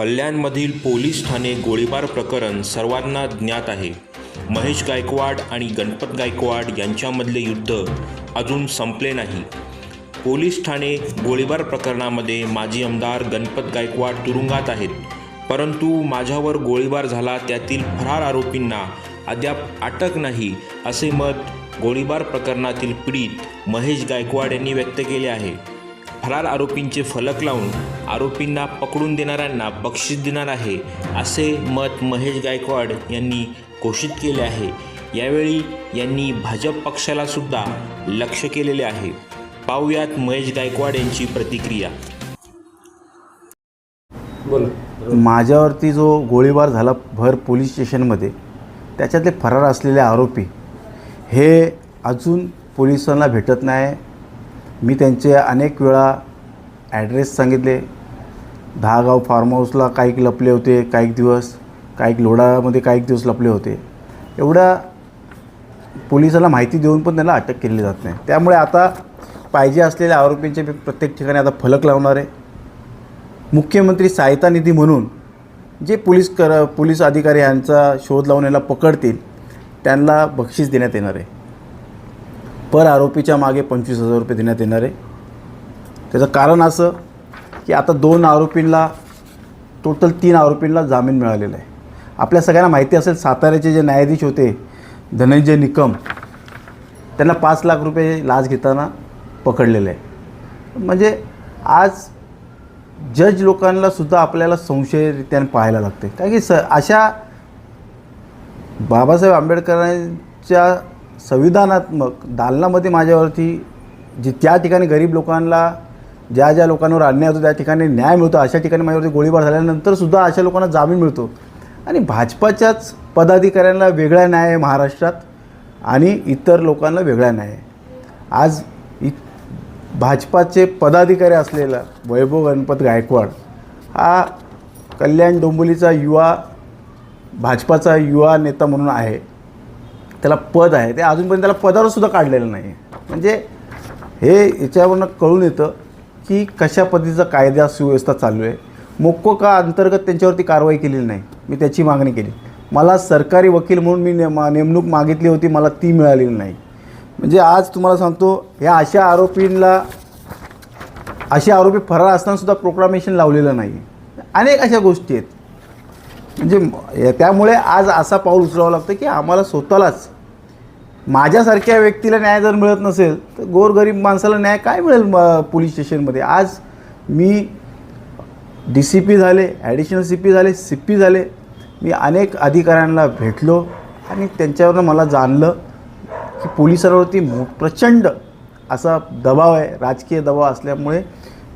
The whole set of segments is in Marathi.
कल्याणमधील पोलीस ठाणे गोळीबार प्रकरण सर्वांना ज्ञात आहे. महेश गायकवाड आणि गणपत गायकवाड यांच्यामधले युद्ध अजून संपले नाही. पोलीस ठाणे गोळीबार प्रकरणामध्ये माजी आमदार गणपत गायकवाड तुरुंगात आहेत. परंतु माझ्यावर गोळीबार झाला त्यातील फरार आरोपींना अद्याप अटक नाही असे मत गोळीबार प्रकरणातील पीडित महेश गायकवाड यांनी व्यक्त केले आहे. फरार आरोपींचे फलक लावून आरोपींना पकडून देणाऱ्यांना बक्षीस देणार आहे असे मत महेश गायकवाड यांनी घोषित केले आहे. यावेळी यांनी भाजप पक्षाला सुद्धा लक्ष केलेले आहे. पाहुयात महेश गायकवाड यांची प्रतिक्रिया. बोला. माझ्यावरती जो गोळीबार झाला भर पोलीस स्टेशनमध्ये त्याच्यातले फरार असलेले आरोपी हे अजून पोलिसांना भेटत नाही मी त्यांचे अनेक वेळा ॲड्रेस सांगितले. दहागाव फार्म हाऊसला काही लपले होते काही दिवस काही लोढामध्ये काही दिवस लपले होते. एवढ्या पोलिसाला माहिती देऊन पण त्यांना अटक केली जात नाही. त्यामुळे आता पाहिजे असलेल्या आरोपींचे मी प्रत्येक ठिकाणी आता फलक लावणार आहे. मुख्यमंत्री सहायता निधी म्हणून जे पोलीस कर पोलीस अधिकारी यांचा शोध लावून याला पकडतील त्यांना बक्षीस देण्यात येणार आहे. पर आरोपीच्या मागे पंचवीस हजार रुपये देण्यात येणार आहे. त्याचं कारण असं की आता दोन आरोपींना टोटल तीन आरोपींना जामीन मिळालेला आहे. आपल्या सगळ्यांना माहिती असेल साताऱ्याचे जे न्यायाधीश होते धनंजय निकम त्यांना पाच लाख रुपये लाच घेताना पकडलेलं आहे. म्हणजे आज जज लोकांना सुद्धा आपल्याला संशयरित्याने पाहायला लागते कारण की स अशा बाबासाहेब आंबेडकरांच्या संविधानात्मक दालनामध्ये माझ्यावरती जी त्या ठिकाणी गरीब लोकांना ज्या ज्या लोकांवर अन्याय होतो त्या ठिकाणी न्याय मिळतो अशा ठिकाणी माझ्यावरती गोळीबार झाल्यानंतर सुद्धा अशा लोकांना जामीन मिळतो. आणि भाजपाच्याच पदाधिकाऱ्यांना वेगळा न्याय आहे महाराष्ट्रात आणि इतर लोकांना वेगळा न्याय आहे. आज इ भाजपाचे पदाधिकारी असलेला वैभव गणपत गायकवाड हा कल्याण डोंबोलीचा युवा भाजपाचा युवा नेता म्हणून आहे. त्याला पद आहे. ते अजूनपर्यंत त्याला पदावर सुद्धा काढलेलं नाही म्हणजे हे याच्यावरनं कळून येतं की कशा पद्धतीचा कायदा सुव्यवस्था चालू आहे. मोक्को का अंतर्गत त्यांच्यावरती कारवाई केलेली नाही? मी त्याची मागणी केली. मला सरकारी वकील म्हणून मी नेम नेमणूक मागितली होती मला ती मिळालेली नाही. म्हणजे आज तुम्हाला सांगतो ह्या अशा आरोपींना असे आरोपी फरार असतानासुद्धा प्रोक्लामेशन लावलेलं नाही अनेक अशा गोष्टी आहेत. म्हणजे त्यामुळे आज असा पाऊल उचलावं लागतं की आम्हाला स्वतःलाच माझ्यासारख्या व्यक्तीला न्याय जर मिळत नसेल तर गोरगरीब माणसाला न्याय काय मिळेल म- पोलीस स्टेशनमध्ये? आज मी डी सी पी झाले ॲडिशनल सी पी झाले सी पी झाले मी अनेक अधिकाऱ्यांना भेटलो आणि त्यांच्यावरनं मला जाणलं की पोलिसांवरती मो- प्रचंड असा दबाव आहे राजकीय दबाव असल्यामुळे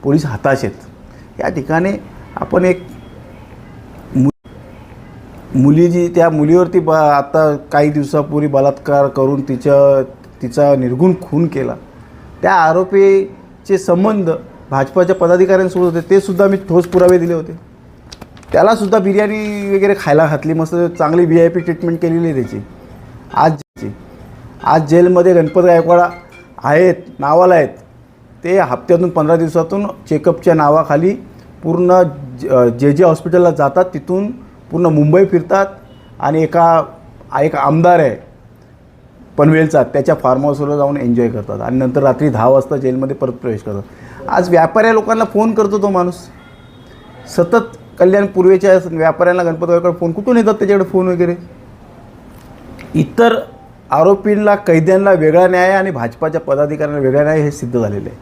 पोलीस हताश आहेत. या ठिकाणी आपण एक मुली जी त्या मुलीवरती ब आता काही दिवसापूर्वी बलात्कार करून तिच्या तिचा निर्गुण खून केला. त्या आरोपीचे संबंध भाजपाच्या पदाधिकाऱ्यांसोबत होते ते सुद्धा मी ठोस पुरावे दिले होते. त्यालासुद्धा बिर्याणी वगैरे खायला घातली मस्त चांगली व्ही आय पी ट्रीटमेंट केलेली आहे त्याची. आज आज जेलमध्ये गणपत गायकवाड आहेत नावाला आहेत ते हप्त्यातून पंधरा दिवसातून चेकअपच्या नावाखाली पूर्ण ज- जे जे हॉस्पिटलला जातात तिथून पूर्ण मुंबई फिरतात आणि एका एक आमदार आहे पनवेलचा त्याच्या फार्म हाऊसवर जाऊन एन्जॉय करतात आणि नंतर रात्री दहा वाजता जेलमध्ये परत प्रवेश करतात. आज व्यापाऱ्या लोकांना फोन करतो तो माणूस. सतत कल्याण पूर्वेच्या व्यापाऱ्यांना गणपत फोन कुठून येतात त्याच्याकडे फोन वगैरे? इतर आरोपींना कैद्यांना वेगळा न्याय आणि भाजपाच्या पदाधिकाऱ्यांना वेगळा न्याय हे सिद्ध झालेलं आहे.